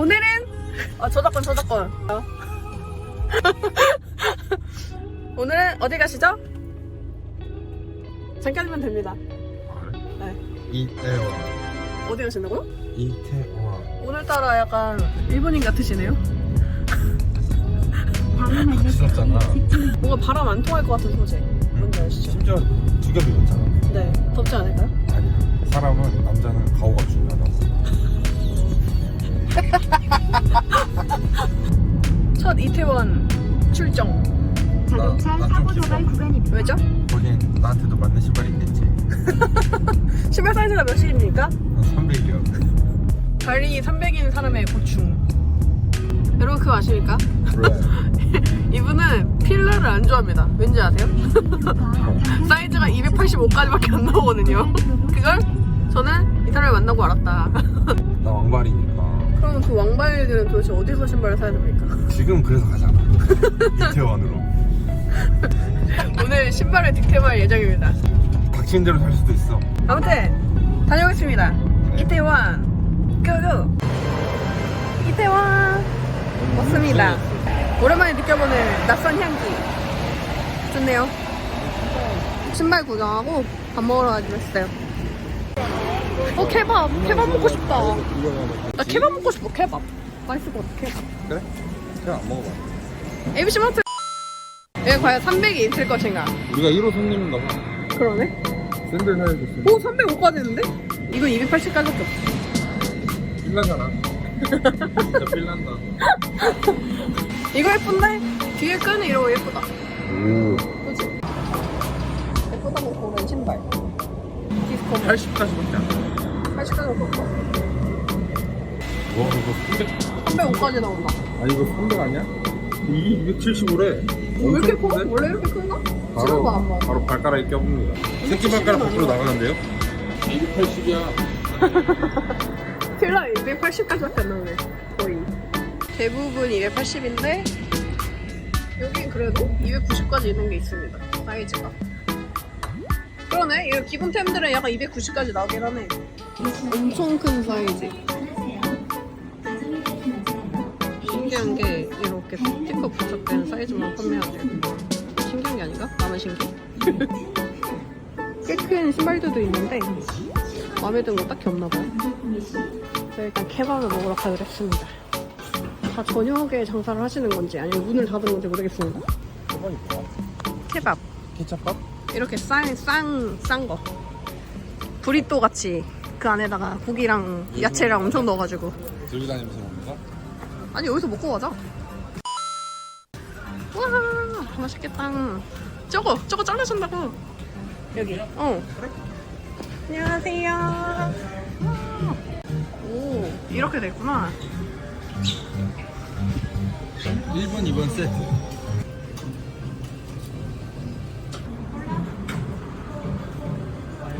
오늘은 아 저작권 저작권. 어. 오늘은 어디 가시죠? 잠깐이면 됩니다. 네. 이태원 어디 가신다고요? 이태원 오늘따라 약간 일본인 같으시네요. 부럽잖아 뭔가 바람 안 통할 것 같은 소재. 뭔지 아시죠? 심지어 두 겹이 있잖아 네. 덥지 않을까요? 아니 사람은 남자는 가오가 중요하다고 첫 이태원 출정. 자동차 나- 나좀 사고 도발 귀여워. 구간입니다. 왜죠? 거긴 나한테도 맞는 신발이 있겠지 신발 사이즈가 몇입니까? 난 300이야 발이 300인 사람의 고충. 여러분 그거 아십니까? 그래 이분은 필러를 안 좋아합니다. 왠지 아세요? 사이즈가 285까지밖에 안 나오거든요. 그걸 저는 이 사람을 만나고 알았다. 나 왕발이니까 그럼 그 왕발들은 도대체 어디서 신발을 사야 됩니까? 지금 그래서 가잖아 이태원으로 오늘 신발을 득템할 예정입니다. 닥친 대로 살 수도 있어 아무튼 다녀오겠습니다. 이태원 고고 이태원 왔습니다. 오랜만에 느껴보는 낯선 향기 좋네요. 신발 구경하고 밥 먹으러 가기로 했어요. 어 케밥. 케밥 먹고 싶다. 어, 나 케밥 먹고 싶어 케밥. 맛있을 것 같아 케밥. 그래? 그냥 안 먹어봐. ABC 마트. 얘 과연 300이 있을 것인가? 우리가 1호 손님인가 봐 그러네. 샌들 사야겠어. 오 305까지는데? 이거 280까지밖에 없어. 필라잖아. 진짜 필란다. 이거 예쁜데? 뒤에 끈은 이런 거 예쁘다. 그지 예쁘다고 고른 신발. 80까지밖에 안 돼. 300원 와 이거 300 305까지 나온다. 아니 이거 300 아니야? 이 275래. 왜 이렇게 커? 원래 이렇게 큰가? 바로 찍어봐 한번. 바로 발가락에 껴봅니다. 새끼 발가락 밖으로 나가는데요? 280이야. 필라 280까지밖에 안 나오네. 거의. 대부분 280인데 여긴 그래도 290까지 있는 게 있습니다. 사이즈가. 그러네. 이거 기본템들은 약간 290까지 나오긴 하네. 엄청 큰 사이즈. 신기한 게 이렇게 스티커 부착된 사이즈만 판매하네요. 신기한 게 아닌가? 나만 신기해? 꽤 큰 신발들도 있는데 마음에 드는 거 딱히 없나 봐요. 그래서 일단 케밥을 먹으러 가기로 했습니다. 다 저녁에 장사를 하시는 건지 아니면 문을 닫은 건지 모르겠습니다. 저번이 뭐야? 케밥 케찹밥? 이렇게 싼싼싼 거. 브리또 같이 그 안에다가 고기랑 야채랑 엄청 넣어가지고 들고 다니면서 먹는 거? 아니 여기서 먹고 가자. 와 맛있겠다. 저거 저거 잘라준다고. 여기. 어. 안녕하세요. 오 이렇게 됐구나. 1번 2번 세트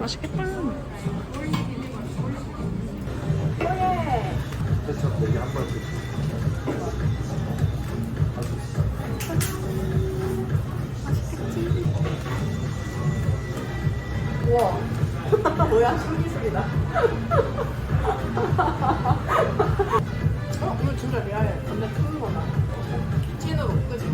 맛있겠다. 케찹 4개 한 번씩 우와. 뭐야 신기술이다. 어 오늘 진짜 레알 감자 큰 거다. 찐으로 그지?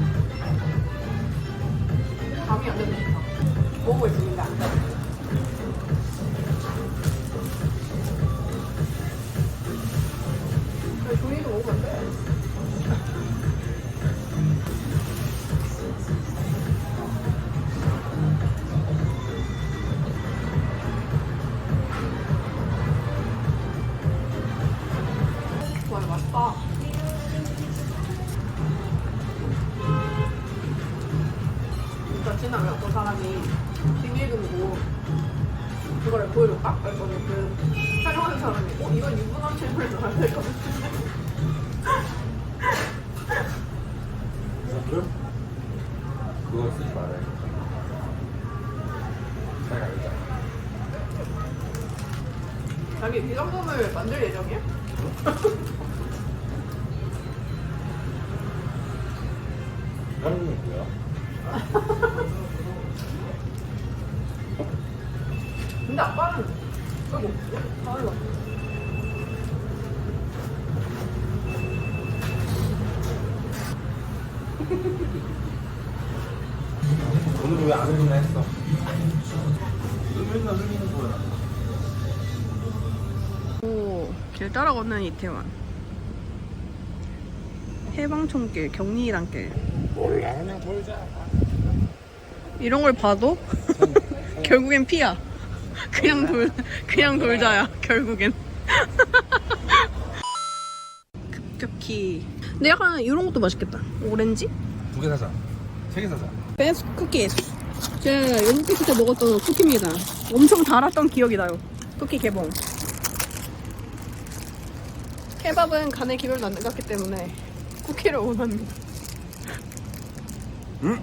지나면 어떤 사람이 비밀금고 그거를 보여줄까? 그랬더니 그 촬영하는 사람이 어? 이건 유부남 질문을 넣어야 될 것 같은데 그래? 그거 쓰지 말아요 잘 알자 자기 비상금을 만들 예정 안 흘리나 했어. 맨날 흘리는 거야. 오, 길 따라 걷는 이태원. 해방촌길, 경리단길. 몰라 그냥. 이런 걸 봐도 결국엔 피야. 그냥 돌, 그냥 돌자야, 결국엔. 급격히. 근데 약간 이런 것도 맛있겠다. 오렌지? 두 개 사자. 세 개 사자. 베스트 쿠키스. 제가 영국에 때 먹었던 쿠키입니다. 엄청 달았던 기억이 나요. 쿠키 개봉. 케밥은 간에 기별도 안 들어갔기 때문에 쿠키를 원합니다. 응?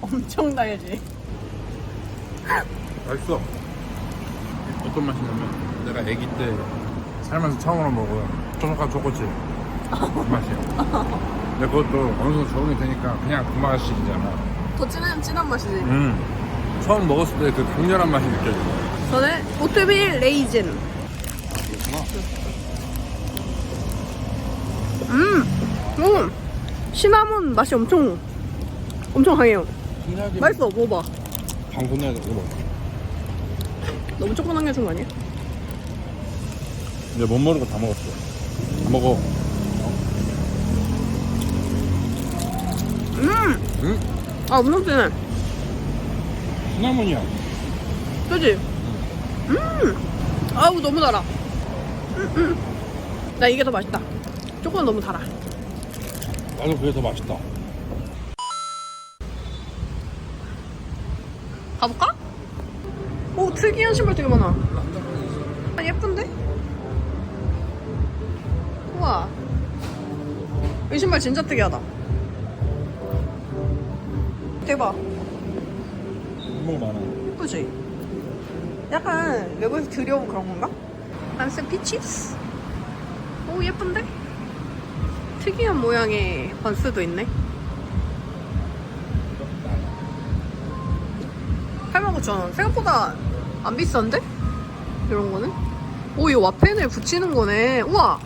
엄청 달지. 맛있어. 어떤 맛이냐면 내가 아기 때 살면서 처음으로 먹은 쫀득한 초코칩 그 맛이야. 근데 그것도 어느 정도 적응이 되니까 그냥 그 맛이잖아. 더 진한, 진한 맛이지. 음. 처음 먹었을 때 그 강렬한 맛이 느껴져. 저는 오트밀 레이즌. 음! 음! 시나몬 맛이 엄청, 엄청 강해요. 맛있어, 먹어봐. 방구 내야 돼. 이거. 너무 조금 남겨준 거 아니야? 이제 못 먹는 거다 먹었어. 다 먹어. 음! 응? 아, 진해. 시나몬이야. 그지? 음! 아우, 너무 달아. 음, 음. 나 이게 더 맛있다. 조금 너무 달아. 나도 그게 더 맛있다. 가볼까? 오, 특이한 신발 되게 많아. 아, 예쁜데? 우와. 이 신발 진짜 특이하다. 대박. 이거 많아. 예쁘지? 약간 외국에서 들여온 그런 건가? 난센 피치스? 오 예쁜데? 특이한 모양의 번스도 있네 89,000원 생각보다 안 비싼데? 이런 거는? 오이 와펜을 붙이는 거네 우와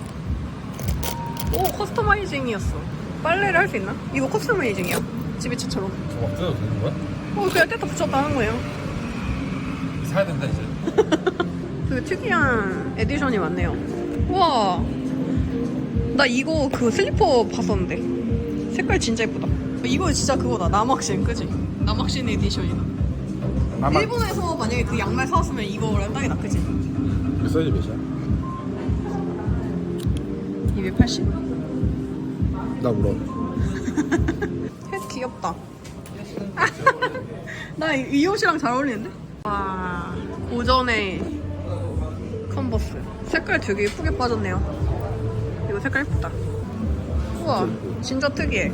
오 커스터마이징이었어 빨래를 할 수 있나? 이거 커스터마이징이야 지비츠처럼 저거 막 뜯어도 되는 거야? 어 그냥 뗐다 붙였다 하는 거예요 사야 된다 이제. 그 특이한 에디션이 많네요. 우와. 나 이거 그 슬리퍼 봤었는데. 색깔 진짜 예쁘다. 이거 진짜 그거다. 남학신, 그지? 남학신 에디션이다. 나만 일본에서 만약에 그 양말 사왔으면 이거랑 딱이다, 그지? 그 사이즈 몇이야? 280. 나 물어. 햇 귀엽다. 나 이 옷이랑 잘 어울리는데? 와, 고전의 컨버스. 색깔 되게 예쁘게 빠졌네요. 이거 색깔 예쁘다. 우와, 진짜 특이해.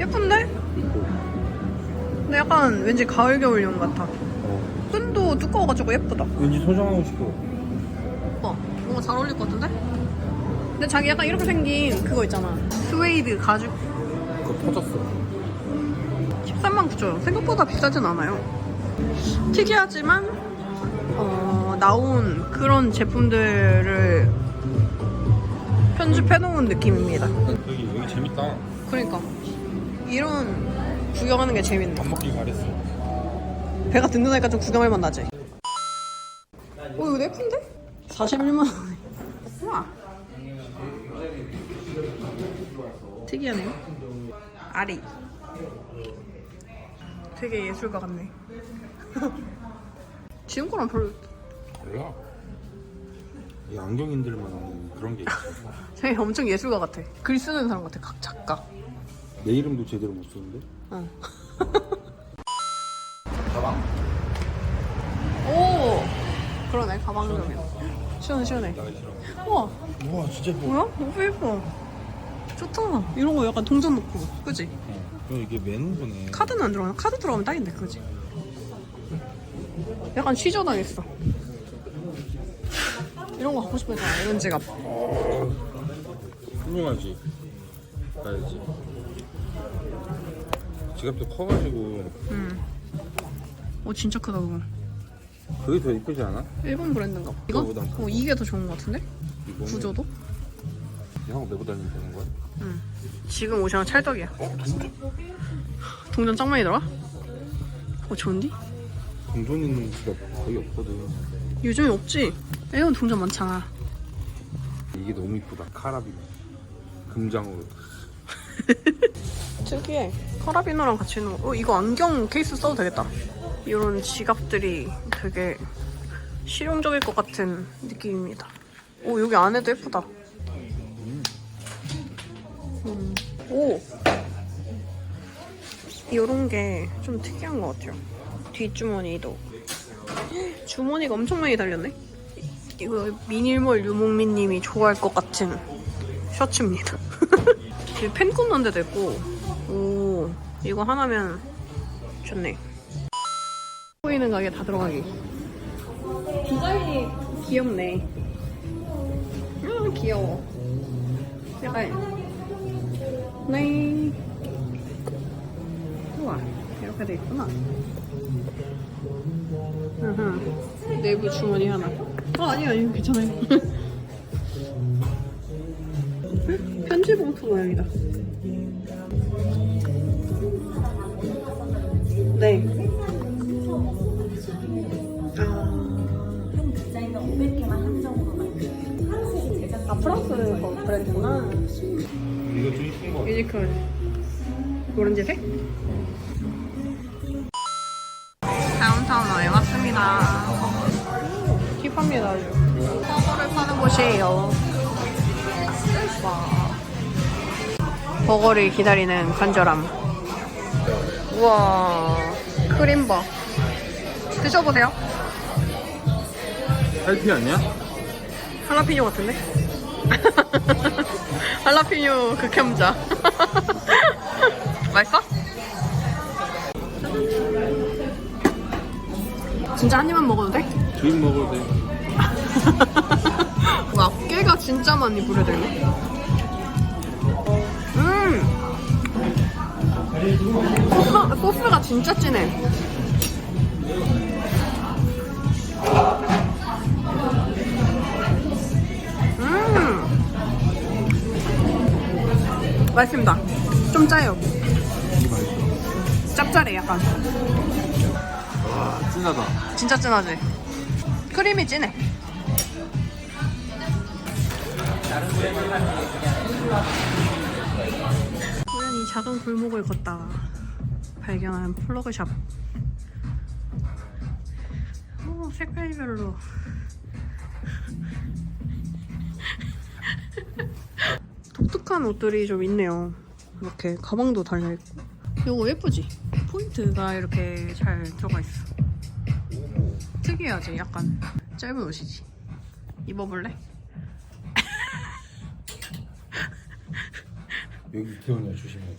예쁜데? 근데 약간 왠지 가을 겨울용 같아. 어. 끈도 두꺼워가지고 예쁘다. 왠지 소장하고 싶어. 어, 뭔가 잘 어울릴 것 같은데? 근데 자기 약간 이렇게 생긴 그거 있잖아. 스웨이드 가죽. 그거 터졌어. 13만 9천 원. 생각보다 비싸진 않아요. 특이하지만 어, 나온 그런 제품들을 편집해 놓은 느낌입니다. 여기 여기 재밌다. 그러니까 이런 구경하는 게 재밌네. 밥 먹기 잘했어. 배가 든든하니까 좀 구경할 맛 나지. 오 이거 예쁜데? 41만 원. 우와. 특이하네요. 아리. 되게 예술가 같네. 지금 거랑 별로 몰라. 이 안경인들만 아는 그런 게 있어. 되게 엄청 예술가 같아. 글 쓰는 사람 같아. 각 작가. 내 이름도 제대로 못 쓰는데. 응. 가방. 오. 그러네 가방이면. 시원해 시원해. 우와 우와 진짜 예뻐. 뭐야? 너무 예뻐. 좋다. 이런 거 약간 동전 넣고. 그지? 어. 그럼 이게 거네. 카드는 안 들어가나? 카드 들어가면 딱인데, 그지? 약간 취저당했어. 이런 거 갖고 싶었잖아, 이런 지갑. 훌륭하지. 가야지. 지갑도 커가지고 음. 오, 진짜 크다, 그거. 그게 더 이쁘지 않아? 일본 브랜드인가 봐. 이거? 그거보단 어, 이게 더 좋은 것 같은데? 이거는 구조도? 형 내고 다니면 되는 거야? 응. 지금 옷이랑 찰떡이야. 어? 진짜? 동전 짱 많이 들어와? 어, 좋은디? 동전 있는 집가 거의 없거든 요즘에 없지? 애원 동전 많잖아. 이게 너무 이쁘다 카라비 금장으로 특이해. 카라비너랑 같이 있는 거. 어, 이거 안경 케이스 써도 되겠다. 이런 지갑들이 되게 실용적일 것 같은 느낌입니다. 오, 여기 안에도 예쁘다. 오! 이런 게 좀 특이한 것 같아요. 뒷주머니도. 주머니가 엄청 많이 달렸네? 이거 미닐몰 유목민님이 좋아할 것 같은 셔츠입니다. 여기 펜 꽂는 데도 있고, 오, 이거 하나면 좋네. 보이는 가게 다 들어가기. 디자인이 귀엽네. 음, 귀여워. 약간, 네. 우와, 이렇게 돼 있구나. 으흠. 내부 주머니 하나. 아, 아니, 아니, 괜찮아요. 편지 봉투 모양이다. 네. 아, 프랑스 거 브랜드구나. 이거 좀 이쁜 거 같아 유니클. 오렌지색? 다운타운에 왔습니다. 힙합니다, 아주. 버거를 파는 곳이에요. 와. 버거를 기다리는 간절함. 우와. 크림버. 드셔보세요. 탈피 아니야? 할라피뇨 같은데? 할라피뇨 극혐자. 맛있어? 진짜 한 입만 먹어도 돼? 주인 먹어도 돼 와, 깨가 진짜 많이 뿌려들네. 음! 소스, 소스가 진짜 진해. 맛있습니다. 좀 짜요. 짭짤해, 약간. 와 진하다 진짜 진하지? 크림이 진해. 우연히 작은 골목을 걷다가 발견한 플러그샵. 오, 색깔별로. 독특한 옷들이 좀 있네요. 이렇게 가방도 달려있고. 이거 예쁘지? 포인트가 이렇게 잘 들어가 있어. 특이하지? 약간 짧은 옷이지. 입어볼래? 여기 이태원이야 조심해야 돼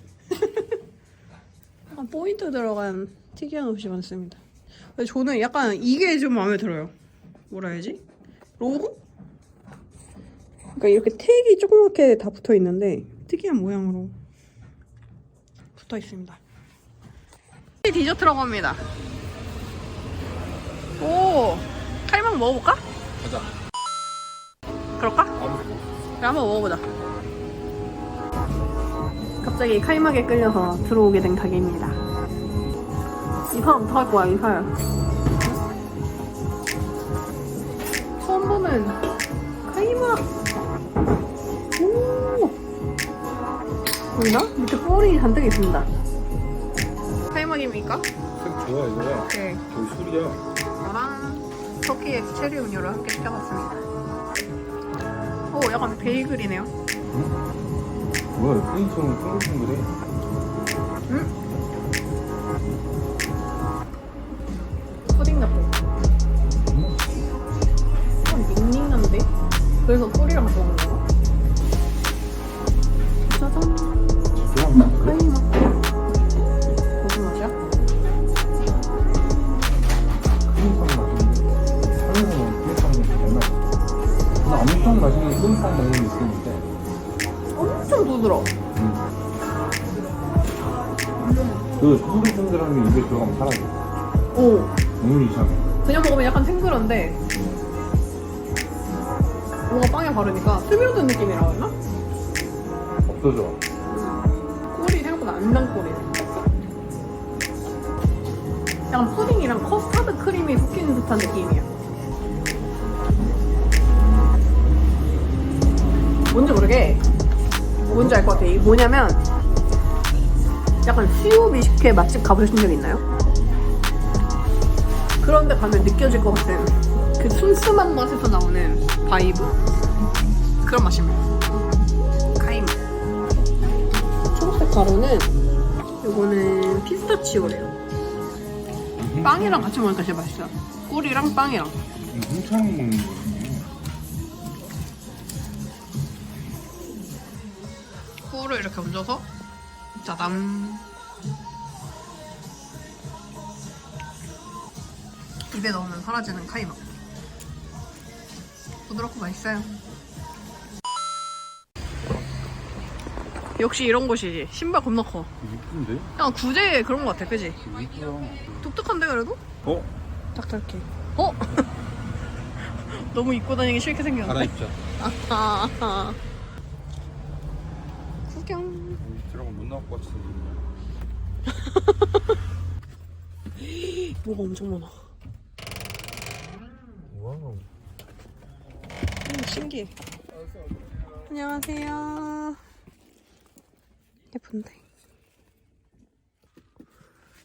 약간 포인트 들어간 특이한 옷이 많습니다. 근데 저는 약간 이게 좀 마음에 들어요. 뭐라 해야지? 로고? 그러니까 이렇게 택이 조그맣게 다 붙어 있는데 특이한 모양으로 붙어 있습니다. 디저트라고 합니다. 오, 칼망 먹어볼까? 가자 그럴까? 아무도 그래, 한번 먹어보자. 갑자기 칼막에 끌려서 들어오게 된 가게입니다. 이 사람 어떡할 거야, 이 사람. 처음 보는 보이나? 밑에 볼이 잔뜩 있습니다. 칼막입니까? 색 좋아 이거야 네. 저기 술이야 저랑 터키 엑 체리 음료를 함께 시켜봤습니다. 오, 약간 베이글이네요. 뭐야 페인트는 둥글둥글해 푸딩 같아. 좀 닝닝한데? 그래서 소리랑 좋아하 게 입에 들어가면 사라져 오. 너무 이상해 그냥 먹으면 약간 탱글한데 뭔가 빵에 바르니까 스며든 느낌이라고 했나? 없어져. 꿀이 생각보다 안단 꿀이네. 약간 푸딩이랑 커스터드 크림이 섞이는 듯한 느낌이야. 뭔지 모르게 뭔지 알 것 같아. 이게 뭐냐면 약간 수유 미식회 맛집 가보신 적 있나요? 그런데 가면 느껴질 것 같은 그 슴슴한 맛에서 나오는 바이브 그런 맛입니다. 카이마. 초록색 가루는 요거는 피스타치오래요. 빵이랑 같이 먹으니까 진짜 맛있어요. 꿀이랑 빵이랑. 훔쳐먹는 거네. 꿀을 이렇게 얹어서 짜담. 입에 넣으면 사라지는 카이마. 부드럽고 맛있어요. 역시 이런 곳이지. 신발 겁나 커. 이쁜데? 약간 구제 그런 것 같아, 그지? 독특한데 그래도? 어? 딱딱해. 어? 너무 입고 다니기 싫게 생겼는데. 갈아입자. 아하, 아하. 구경. 들어가면 못 나올 것 같아. 뭐가 엄청 많아. 와우. 음, 신기해. 안녕하세요. 예쁜데.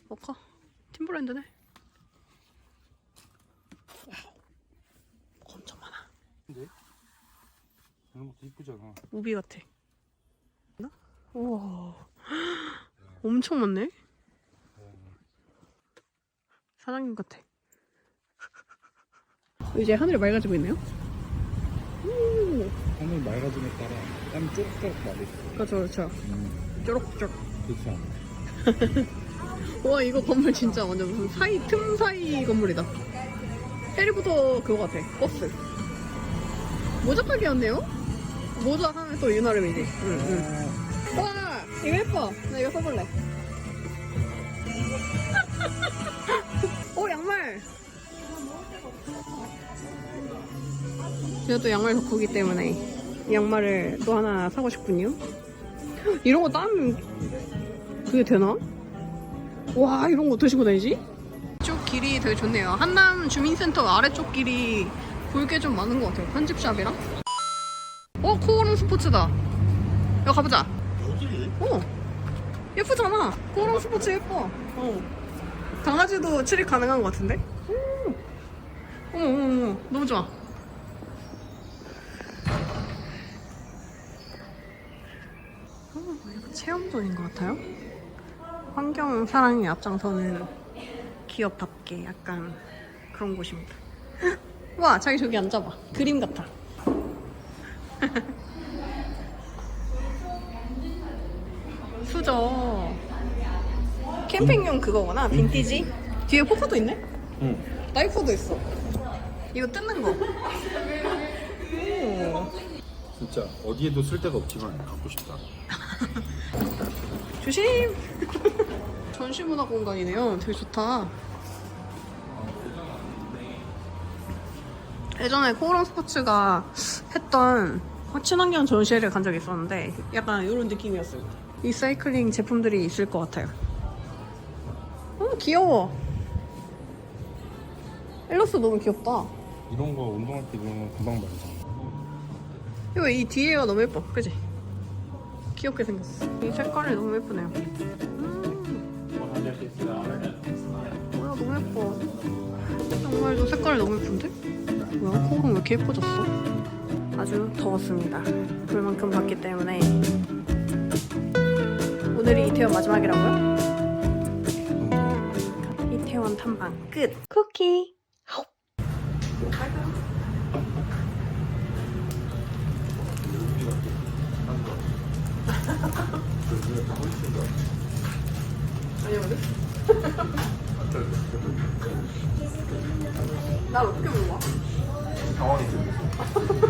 뭐가? 팀브랜드네. 엄청 많아. 근데? 이런 것도 이쁘잖아. 우비 같아. 나? 우와. 엄청 많네. 사장님 같아. 이제 하늘이 맑아지고 있네요. 오, 하늘 맑아짐에 따라 땀 쪼록쪼록 나고 있어. 그렇죠, 그렇죠. 음, 쪼록쪼록. 그렇지 않아? 와, 이거 건물 진짜 완전 무슨 사이, 틈 사이 건물이다. 해리포터 그거 같아. 버스. 모자 가게였네요? 모자 하면 또 유나름이지. 응, 응. 와, 이거 예뻐. 나 이거 써볼래. 오, 양말. 제가 또 양말 덕후기 때문에 이 양말을 또 하나 사고 싶군요. 이런 거 따면 그게 되나? 와, 이런 거 어떻게 신고 다니지? 쪽 길이 되게 좋네요. 한남 주민센터 아래쪽 길이 볼 게 좀 많은 것 같아요. 편집샵이랑. 어, 코오롱 스포츠다. 여기 가보자. 예쁘잖아. 코오롱 스포츠 예뻐. 어. 강아지도 출입 가능한 것 같은데? 오. 어머, 어머. 너무 좋아. 어, 약간 체험존인 것 같아요. 환경 사랑에 앞장서는 기업답게 약간 그런 곳입니다. 와, 자기 저기 앉아봐. 그림 같아. 캠핑용 그거구나, 빈티지. 뒤에 포크도 있네? 응. 나이프도 있어. 이거 뜯는 거. 오. 진짜 어디에도 쓸 데가 없지만 갖고 싶다. 조심! 전시문화 공간이네요. 되게 좋다. 예전에 코오롱 스포츠가 했던 친환경 전시회를 간 적이 있었는데 약간 이런 느낌이었어요. 리사이클링 제품들이 있을 것 같아요. 어, 귀여워. 엘로스 너무 귀엽다. 이런 거 운동할 때 이런 거 금방 말잖아. 이거 이 뒤에가 너무 예뻐. 그지? 귀엽게 생겼어. 이 색깔이 너무 예쁘네요. 음. 뭐야, 너무 예뻐. 정말도 색깔이 너무 예쁜데? 뭐야, 코가 왜 이렇게 예뻐졌어? 아주 더웠습니다. 불만큼 봤기 때문에. 오늘이 이태원 마지막이라고요? 이태원 탐방 끝! 쿠키! 나 어떻게 물어봐? 당황했어.